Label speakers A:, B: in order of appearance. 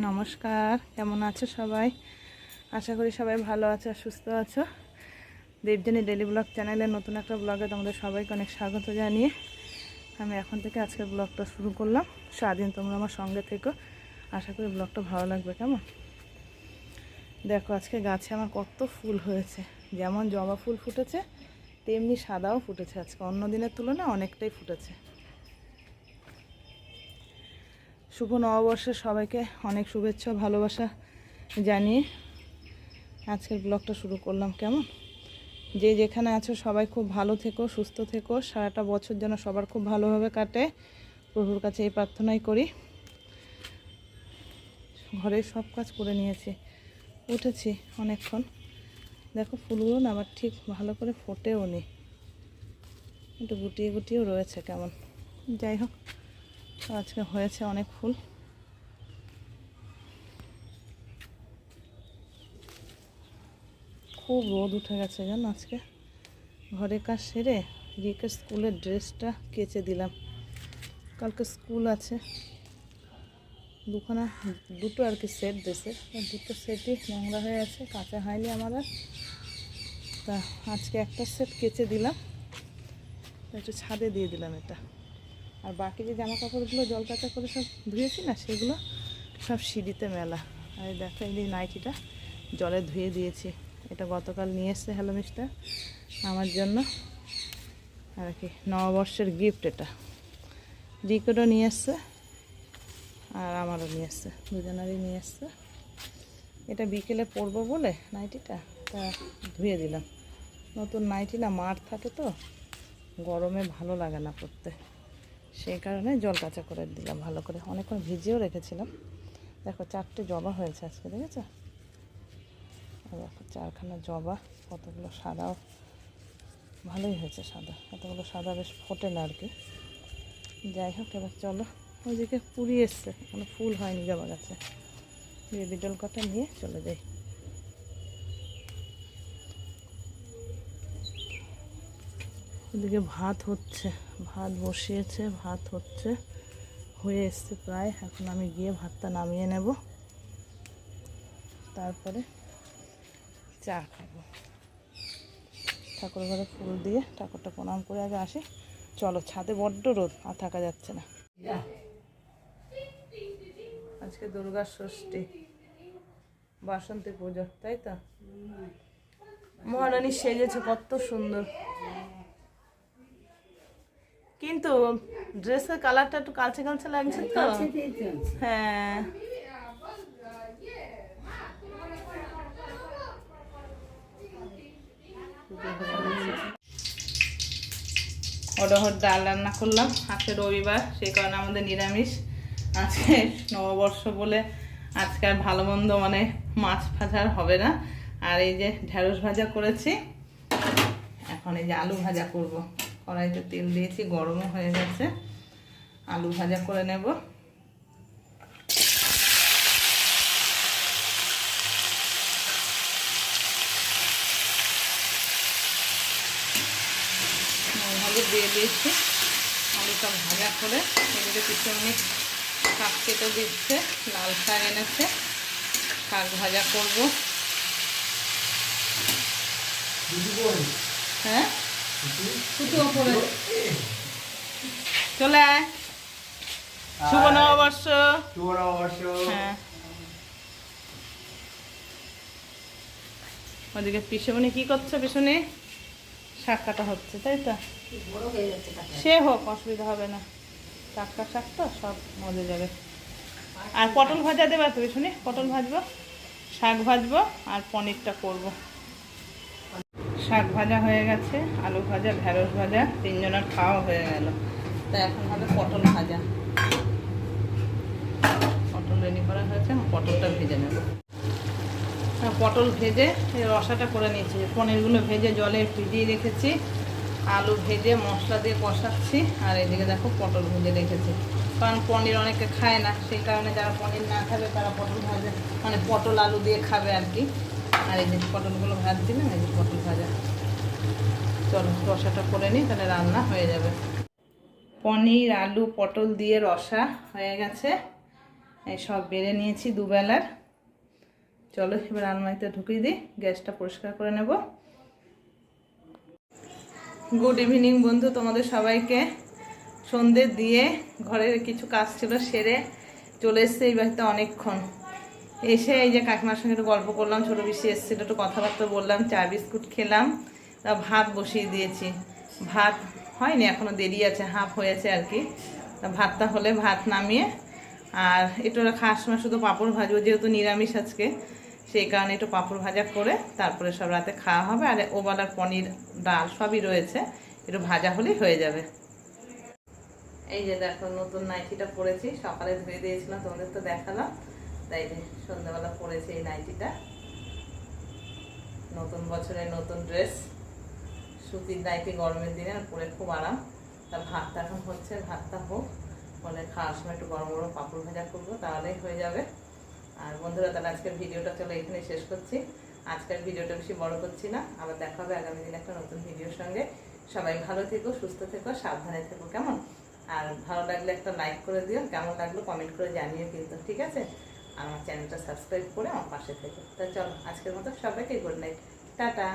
A: নমস্কার, কেমন আছো সবাই? আশা করি সবাই ভালো আছো আর সুস্থ আছো। দেবজানি ডেলি ব্লগ চ্যানেলে নতুন একটা ব্লগে তোমাদের সবাইকে অনেক স্বাগত জানিয়ে আমি এখন থেকে আজকের ব্লগটা শুরু করলাম। সারাদিন তোমরা আমার সঙ্গে থেকো। আশা করি ব্লগটা ভালো লাগবে, কেমন? দেখো, আজকে গাছে আমার কত ফুল হয়েছে। যেমন জবা ফুল ফুটেছে, তেমনি সাদাও ফুটেছে আজকে। অন্য দিনের তুলনায় অনেকটাই ফুটেছে। শুভ নববর্ষে সবাইকে অনেক শুভেচ্ছা ভালোবাসা জানিয়ে আজকের ব্লগটা শুরু করলাম। কেমন? যে যেখানে আছো সবাই খুব ভালো থেকো, সুস্থ থেকো। সারাটা বছর যেন সবার খুব ভালোভাবে কাটে। প্রভুর কাছে এই প্রার্থনাই করি। ঘরের সব কাজ করে নিয়েছি। উঠেছি অনেকক্ষণ। দেখো ফুলগুলো না আবার ঠিক ভালো করে ফোটেও নি একটু গুটিয়ে গুটিয়েও রয়েছে কেমন। যাই হোক। আজকে হয়েছে অনেক ফুল। খুব রোদ উঠে গেছে জানো আজকে। ঘরে কাজ সেরে রিকে স্কুলের ড্রেসটা কেচে দিলাম। কালকে স্কুল আছে। দুখানা, দুটো আর কি সেট ড্রেসের। দুটো সেটই নোংরা হয়ে আছে, কাঁচা হয়নি আমার তা আজকে একটা সেট কেচে দিলাম। একটু ছাদে দিয়ে দিলাম এটা। আর বাকি যে জামা কাপড়গুলো জল কাঁচা করে সব ধুয়েছি না, সেগুলো সব সিঁড়িতে মেলা। আর দেখো, এই নাইটিটা জলে ধুয়ে দিয়েছি। এটা গতকাল নিয়ে এসছে হ্যালো মিস্টার, আমার জন্য। আর কি, নববর্ষের গিফট এটা। রিকোডও নিয়ে এসছে, আর আমারও নিয়ে এসছে, দুজনেরই নিয়ে এসছে। এটা বিকেলে পরবো বলে নাইটিটা, তা ধুয়ে দিলাম। নতুন নাইটি না, মার থাকে তো, গরমে ভালো লাগে না পরতে। সেই কারণে জল কাঁচা করে দিলাম ভালো করে। অনেকক্ষণ ভিজিয়েও রেখেছিলাম। দেখো, চারটে জবা হয়েছে আজকে, দেখেছ? দেখো, চারখানা জবা, কতগুলো সাদাও। ভালোই হয়েছে সাদা। কতগুলো সাদা বেশ ফোটে না আর কি। যাই হোক, এবার চলো। ওইদিকে পুরি এসছে। কোনো ফুল হয়নি জবা গাছে। বেবি ডল কটা নিয়ে চলে যাই। ওদিকে ভাত হচ্ছে, ভাত বসিয়েছে, ভাত হচ্ছে, হয়ে এসছে প্রায়। এখন আমি গিয়ে ভাতটা নামিয়ে নেব। তারপরে চা খাব। ঠাকুর ঘরে ফুল দিয়ে ঠাকুরটা প্রণাম করে আগে আসি। চলো, ছাদে বড্ড রোদ, আর থাকা যাচ্ছে না। আজকে দুর্গা ষষ্ঠী, বাসন্তী পুজো, তাই তো? মহারানী সেজেছে, কত সুন্দর। কিন্তু ড্রেসের কালারটা একটু কালচে কালচে লাগছে তো। হ্যাঁ। অডহর ডাল রান্না করলাম আজকে রবিবার সেই কারণে আমাদের নিরামিষ। আজকে নববর্ষ বলে আজকে আর ভালো মন্দ মানে মাছ ভাজার হবে না। আর এই যে ঢেঁড়স ভাজা করেছি এখন এই যে আলু ভাজা করব। কড়াইতে তেল দিয়েছি, গরমও হয়ে গেছে। আলু ভাজা করে নেব। ভালো দিয়ে দিয়েছি। আলুটা ভাজা করে এদিকে পিছনে শাক কেটে দিচ্ছে, লাল শাক এনেছে, শাক ভাজা করব। হ্যাঁ? ওপরে চলে আয়। শুভ নববর্ষ। হ্যাঁ। ওদিকে পিছনে কি করছ পিছনে শাক কাটা হচ্ছে তাই তো? সে হোক অসুবিধা হবে না। টাটকা শাক তো সব মজে যাবে। আর পটল ভাজা দেবে তো শুনি পটল ভাজবো শাক ভাজবো আর পনিরটা করব। শাক ভাজা হয়ে গেছে, আলু ভাজা, ঢেঁড়স ভাজা, তিনজনের খাওয়া হয়ে গেল। তা এখন হবে পটল ভাজা। পটল রেডি করা হয়েছে পটলটা ভেজে নেব। পটল ভেজে রসাটা করে নিয়েছি। পনিরগুলো ভেজে জলে ভিজিয়ে রেখেছি, আলু ভেজে মশলা দিয়ে কষাচ্ছি, আর এদিকে দেখো পটল ভেজে রেখেছি। কারণ পনির অনেকে খায় না, সেই কারণে যারা পনির না খাবে তারা পটল ভাজে মানে পটল আলু দিয়ে খাবে আর কি। আর এই যে পটলগুলো ভাজছি না এই যে পটল ভাজা। চলো, রসাটা করে নিই, তাহলে রান্না হয়ে যাবে। পনির, আলু, পটল দিয়ে রসা হয়ে গেছে। এই সব বেড়ে নিয়েছি দুবেলার। চলো, এবার আলমারিতে ঢুকিয়ে দিই, গ্যাসটা পরিষ্কার করে নেব। গুড ইভিনিং বন্ধু, তোমাদের সবাইকে। সন্ধে দিয়ে ঘরের কিছু কাজ ছিল, সেরে চলে এসছে এই বাড়িতে অনেকক্ষণ। এসে এই যে কাকিমার সঙ্গে একটু গল্প করলাম, ছোটো বেশি এসেছিল, একটু কথাবার্তা বললাম, চা, বিস্কুট খেলাম, তা ভাত বসিয়ে দিয়েছি। ভাত হয়নি এখনও দেরি আছে, হাফ হয়েছে আর কি। তা ভাতটা হলে ভাত নামিয়ে, আর একটু ওরা খাওয়ার সময় শুধু পাঁপড় ভাজবো, যেহেতু নিরামিষ আজকে, সেই কারণে একটু পাঁপড় ভাজা করে তারপরে সব রাতে খাওয়া হবে, আর ওবেলার পনির ডাল সবই রয়েছে, একটু ভাজা হলেই হয়ে যাবে। এই যে দেখো, নতুন নাইটিটা পরেছি, সকালে ধুয়ে দিয়েছিলাম, তোমাদের তো দেখালাম। তাই সন্ধ্যাবেলা পরেছে এই নাইটিটা। নতুন বছরের নতুন ড্রেস। সুতির নাইটি গরমের দিনে পরে খুব আরাম। তা ভাতটা এখন হচ্ছে, ভাতটা হোক। বলে খাওয়ার সময় একটু গরম গরম পাঁপড় ভাজা করব, তাহলেই হয়ে যাবে। আর বন্ধুরা, তাহলে আজকের ভিডিওটা চলো এখানে শেষ করছি। আজকের ভিডিওটা বেশি বড় করছি না। আবার দেখা হবে আগামী দিন একটা নতুন ভিডিওর সঙ্গে। সবাই ভালো থেকো, সুস্থ থেকো, সাবধানে থেকো, কেমন? আর ভালো লাগলে একটা লাইক করে দিও, কেমন লাগল কমেন্ট করে জানিও কিন্তু, ঠিক আছে? আমার চ্যানেলটা সাবস্ক্রাইব করে আমার পাশে থেকে। তা চলো, আজকের মতো সবাইকে গুড নাইট টাটা।